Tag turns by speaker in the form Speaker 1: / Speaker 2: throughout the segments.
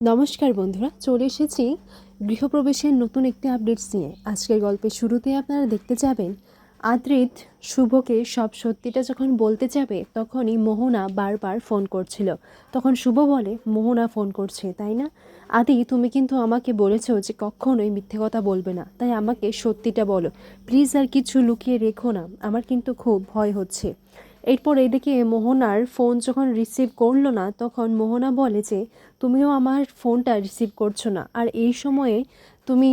Speaker 1: নমস্কার বন্ধুরা, চলে এসেছি গৃহপ্রবেশের নতুন একটি আপডেটস নিয়ে। আজকের গল্পের শুরুতে আপনারা দেখতে যাবেন, আদ্রিত শুভকে সব সত্যিটা যখন বলতে যাবে, তখনই মোহনা বারবার ফোন করছিল। তখন শুভ বলে, মোহনা ফোন করছে, তাই না? আদি, তুমি কিন্তু আমাকে বলেছ যে কখনোই মিথ্যে কথা বলবে না। তাই আমাকে সত্যিটা বলো। প্লিজ আর কিছু লুকিয়ে রেখো না। আমার কিন্তু খুব ভয় হচ্ছে। এরপর এদিকে মোহনার ফোন যখন রিসিভ করল না, তখন মোহনা বলে যে, তুমিও আমার ফোনটা রিসিভ করছ না। আর এই সময়ে তুমি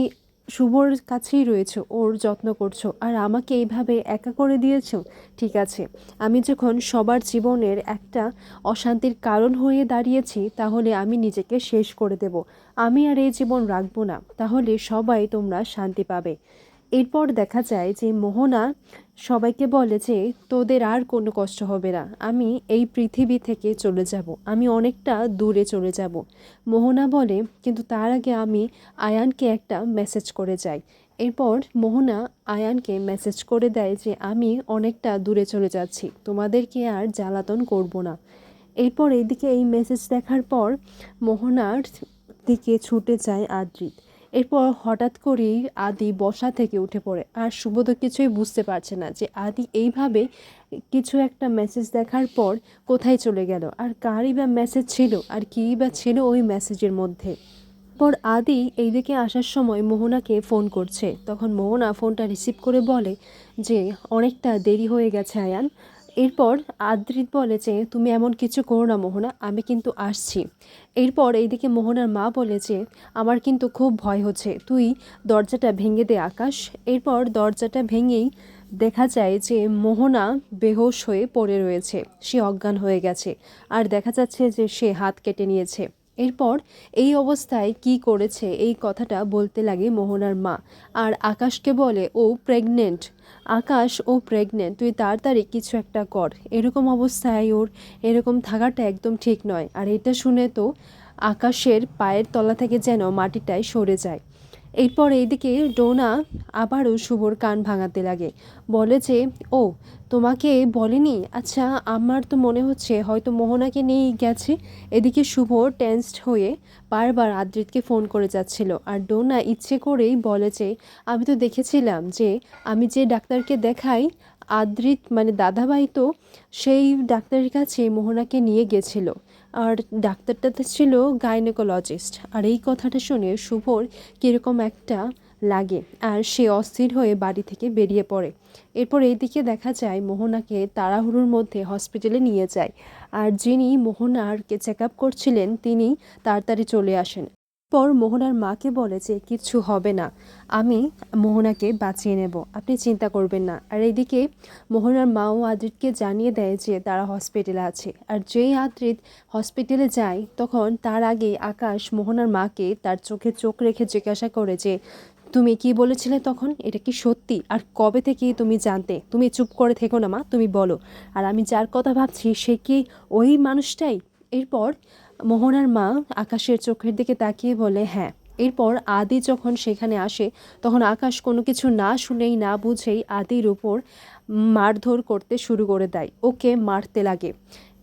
Speaker 1: শুভর কাছেই রয়েছো, ওর যত্ন করছ। আর আমাকে এইভাবে একা করে দিয়েছ? ঠিক আছে। আমি যখন সবার জীবনের একটা অশান্তির কারণ হয়ে দাঁড়িয়েছি, তাহলে আমি নিজেকে শেষ করে দেব। আমি আর এই জীবন রাখব না। তাহলে সবাই তোমরা শান্তি পাবে। এরপর দেখা যায় যে মোহনা সবাইকে বলে যে, তোদের আর কোনো কষ্ট হবে না। আমি এই পৃথিবী থেকে চলে যাব। আমি অনেকটা দূরে চলে যাব। মোহনা বলে, কিন্তু তার আগে আমি আয়ানকে একটা মেসেজ করে যাই। এরপর মোহনা আয়ানকে মেসেজ করে দেয় যে, আমি অনেকটা দূরে চলে যাচ্ছি। তোমাদেরকে আর জ্বালাতন করব না। এরপর এইদিকে এই মেসেজ দেখার পর মোহনার দিকে ছুটে যায় আদ্রিত। এরপর হঠাৎ করেই আদি বসা থেকে উঠে পড়ে। আর শুভ কিছুই বুঝতে পারছে না যে আদি এইভাবে কিছু একটা মেসেজ দেখার পর কোথায় চলে গেল। আর কারই বা মেসেজ ছিল, আর কী বা ছিল ওই মেসেজের মধ্যে। পর আদি এইদিকে আসার সময় মোহনাকে ফোন করছে। তখন মোহনা ফোনটা রিসিভ করে বলে যে, অনেকটা দেরি হয়ে গেছে, আয়ান। এরপর আদ্রিত বলে যে, তুমি এমন কিছু করো না মোহনা, আমি কিন্তু আসছি। এরপর এইদিকে মোহনার মা বলে যে, আমার কিন্তু খুব ভয় হচ্ছে, তুই দরজাটা ভেঙে দে আকাশ। এরপর দরজাটা ভেঙেই দেখা যায় যে, মোহনা বেহোশ হয়ে পড়ে রয়েছে, সে অজ্ঞান হয়ে গেছে। আর দেখা যাচ্ছে যে, সে হাত কেটে নিয়েছে। এরপর এই অবস্থায় কি করেছে এই কথাটা বলতে লাগে মোহনার মা। আর আকাশকে বলে, ও প্রেগনেন্ট আকাশ, ও প্রেগনেন্ট তুই তাড়াতাড়ি কিছু একটা কর। এরকম অবস্থায় ওর এরকম থাকাটা একদম ঠিক নয়। আর এটা শুনে তো আকাশের পায়ের তলা থেকে যেন মাটিটায় সরে যায়। এরপর এইদিকে ডোনা আবারও শুভর কান ভাঙাতে লাগে। বলে যে, ও, তোমাকে বলেনি? আচ্ছা আমার তো মনে হচ্ছে হয়তো মোহনাকে নিয়েই গেছে। এদিকে শুভ টেন্সড হয়ে বারবার আদ্রিতকে ফোন করে যাচ্ছিল। আর ডোনা ইচ্ছে করেই বলে যে, আমি তো দেখেছিলাম যে, আমি যে ডাক্তারকে দেখাই, আদ্রিত মানে দাদাভাই তো সেই ডাক্তারের কাছে মোহনাকে নিয়ে গেছিল। আর ডাক্তারটাতে ছিল গাইনোকোলজিস্ট আর এই কথাটা শুনে শুভর কীরকম একটা লাগে আর সে অস্থির হয়ে বাড়ি থেকে বেরিয়ে পড়ে। এরপর এই দিকে দেখা যায় মোহনাকে তাড়াহুড়োর মধ্যে হসপিটালে নিয়ে যায়। আর যিনি মোহনারকে চেক আপ করছিলেন, তিনি তাড়াতাড়ি চলে আসেন। পর মোহনার মাকে বলে যে কিচ্ছু হবে না। আমি মোহনাকে বাঁচিয়ে নেব। আপনি চিন্তা করবেন না। আর এইদিকে মোহনার মাও আদ্রিতকে জানিয়ে দেয় যে তারা হসপিটালে আছে। আর যেই আদ্রিত হসপিটালে যায়, তখন তার আগে আকাশ মোহনার মাকে তার চোখে চোখ রেখে জিজ্ঞাসা করে যে, তুমি কি বলেছিলে তখন? এটা কি সত্যি? আর কবে থেকে তুমি জানতে? তুমি চুপ করে থেকো না মা, তুমি বলো। আর আমি যার কথা ভাবছি, সে কি ওই মানুষটাই? এরপর মোহনার মা আকাশের চোখের দিকে তাকিয়ে বলে হ্যাঁ। এরপর আদি যখন সেখানে আসে, তখন আকাশ কোনো কিছু না শুনেই, না বুঝেই আদির উপর মারধর করতে শুরু করে দেয়, ওকে মারতে লাগে।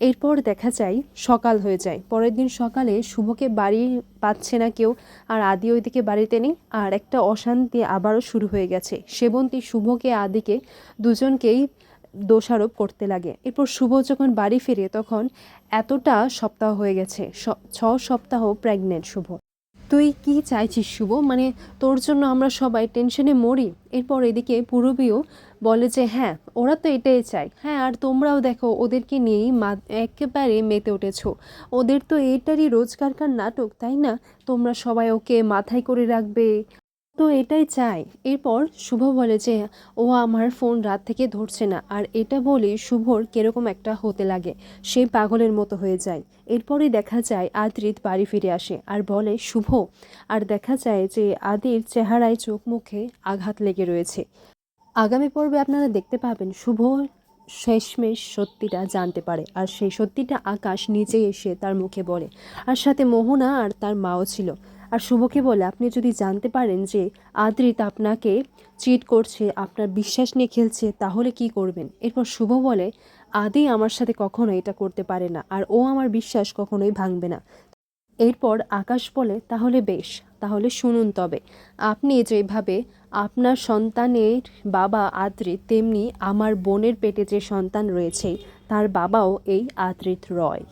Speaker 1: এরপর দেখা যায়, সকাল হয়ে যায়। পরের দিন সকালে শুভকে বাড়ি পাচ্ছে না কেউ, আর আদি ওইদিকে বাড়িতে নেই, আর একটা অশান্তি আবারও শুরু হয়ে গেছে। সেবন্তী শুভকে, আদিকে দুজনকেই দোষারোপ করতে লাগে। এরপর শুভ যখন বাড়ি ফিরে, তখন এতটা সপ্তাহ হয়ে গেছে ছ সপ্তাহ প্রেগনেন্ট শুভ। তুই কি চাইছিস শুভ? মানে তোর জন্য আমরা সবাই টেনশনে মরি। এরপর এদিকে পূরবীও বলে যে হ্যাঁ ওরা তো এটাই চায়। হ্যাঁ আর তোমরাও দেখো, ওদেরকে নিয়েই মা, একেবারে মেতে উঠেছ। ওদের তো এটারই রোজগারকার নাটক, তাই না? তোমরা সবাই ওকে মাথায় করে রাখবে। তো এটাই চাই। এরপর শুভ বলে যে ও আমার ফোন রাত থেকে ধরছে না। আর এটা বলে শুভর কীরকম একটা হতে লাগে। সে পাগলের মতো হয়ে যায়। এরপরে দেখা যায় আদ্রিত বাড়ি ফিরে আসে আর বলে, শুভ। আর দেখা যায় যে, আদির চেহারায় চোখ মুখে আঘাত লেগে রয়েছে। আগামী পর্বে আপনারা দেখতে পাবেন শুভ শেষমেশ সত্যিটা জানতে পারে। আর সেই সত্যিটা আকাশ নিজে এসে তার মুখে বলে। আর সাথে মোহনা আর তার মাও ছিল। আর শুভকে বলে আপনি যদি জানতে পারেন যে আদ্রিত আপনাকে চিট করছে, আপনার বিশ্বাস নিয়ে খেলছে, তাহলে কি করবেন? এরপর শুভ বলে, আদি আমার সাথে কখনো এটা করতে পারে না আর ও আমার বিশ্বাস কখনোই ভাঙবে না। এরপর আকাশ বলে, তাহলে বেশ, তাহলে শুনুন তবে, আপনি যেভাবে আপনার সন্তানের বাবা আদ্রিত, তেমনি আমার বোনের পেটে যে সন্তান রয়েছে, তার বাবাও এই আদ্রিত রয়।